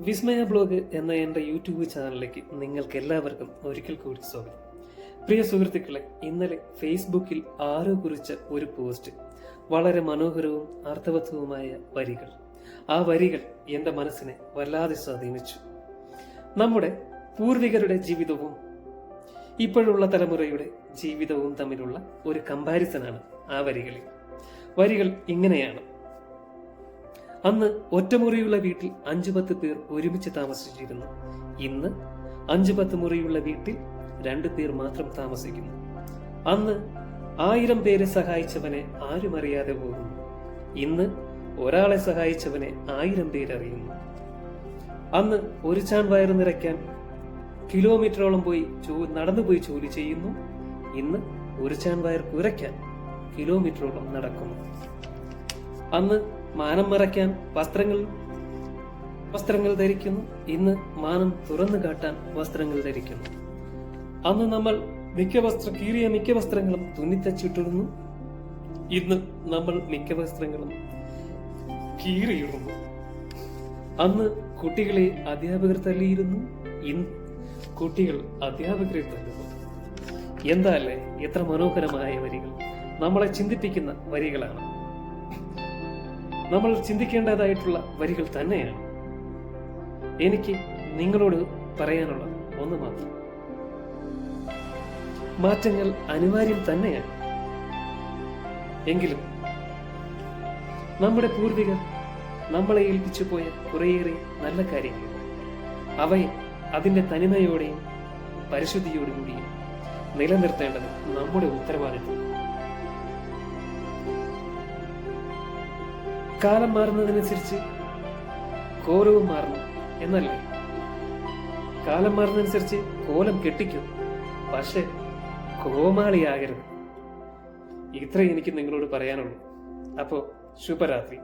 വിസ്മയ blog എന്ന എന്റെ YouTube ചാനലിലേക്ക് നിങ്ങൾക്ക് എല്ലാവർക്കും ഒരിക്കൽ കൂടി സ്വാഗതം. പ്രിയ സുഹൃത്തുക്കളെ ഇന്നലെ ഫേസ്ബുക്കിൽ ആരോ കുറിച്ച ഒരു പോസ്റ്റ് വളരെ മനോഹരവും അർത്ഥവത്വവുമായ വരികൾ. ആ വരികൾ എന്റെ മനസ്സിനെ വല്ലാതെ സ്വാധീനിച്ചു. നമ്മുടെ പൂർവികരുടെ ജീവിതവും ഇപ്പോഴുള്ള തലമുറയുടെ ജീവിതവും തമ്മിലുള്ള ഒരു കമ്പാരിസനാണ് ആ വരികളിൽ. വരികൾ ഇങ്ങനെയാണ്. അന്ന് ഒറ്റമുറിയുള്ള വീട്ടിൽ അഞ്ചു പത്ത് പേർ ഒരുമിച്ച് താമസിച്ചിരുന്നു. ഇന്ന് അഞ്ചു പത്ത് മുറിയുള്ള വീട്ടിൽ രണ്ടു പേർ മാത്രം താമസിക്കുന്നു. അന്ന് ആയിരം പേരെ സഹായിച്ചവനെ ആരും അറിയാതെ പോകുന്നു. ഇന്ന് ഒരാളെ സഹായിച്ചവനെ ആയിരം പേരറിയുന്നു അന്ന് ഒരു ചാൻ വയറ് നിറയ്ക്കാൻ കിലോമീറ്ററോളം പോയി നടന്നുപോയി ജോലി ചെയ്യുന്നു. ഇന്ന് ഒരു ചാൻ വയർ കുരയ്ക്കാൻ കിലോമീറ്ററോളം നടക്കുന്നു. അന്ന് മാനം മറയ്ക്കാൻ വസ്ത്രങ്ങൾ വസ്ത്രങ്ങൾ ധരിക്കുന്നു. ഇന്ന് മാനം തുറന്നു കാട്ടാൻ വസ്ത്രങ്ങൾ ധരിക്കുന്നു. അന്ന് നമ്മൾ മിക്ക വസ്ത്ര കീറിയ മിക്ക വസ്ത്രങ്ങളും തുന്നിത്തച്ചിട്ടിരുന്നു ഇന്ന് നമ്മൾ മിക്ക വസ്ത്രങ്ങളും കീറിയിടുന്നു. അന്ന് കുട്ടികളെ അധ്യാപകർ തല്ലിയിരുന്നു ഇന്ന് കുട്ടികൾ അധ്യാപകരെ തല്ലുന്നു എന്താ അല്ലേ എത്ര മനോഹരമായ വരികൾ. നമ്മളെ ചിന്തിപ്പിക്കുന്ന വരികളാണ്. നമ്മൾ ചിന്തിക്കേണ്ടതായിട്ടുള്ള വരികൾ തന്നെയാണ് എനിക്ക് നിങ്ങളോട് പറയാനുള്ളത് ഒന്ന് മാത്രം. മാറ്റങ്ങൾ അനിവാര്യം തന്നെയാണ്. എങ്കിലും നമ്മുടെ പൂർവികർ നമ്മളെ ഏൽപ്പിച്ചു പോയ കുറേയേറെ നല്ല കാര്യങ്ങൾ. അവയെ അതിന്റെ തനിമയോടെയും പരിശുദ്ധിയോടുകൂടിയും നിലനിർത്തേണ്ടത് നമ്മുടെ ഉത്തരവാദിത്വം കാലം മാറുന്നതിനനുസരിച്ച് കോലവും മാറുന്നു എന്നല്ലേ? കാലം മാറുന്നതനുസരിച്ച് കോലം കെട്ടിക്കും. പക്ഷെ കോമാളിയാകരുത്. ഇത്രയും എനിക്ക് നിങ്ങളോട് പറയാനുള്ളൂ. അപ്പോ ശുഭരാത്രി.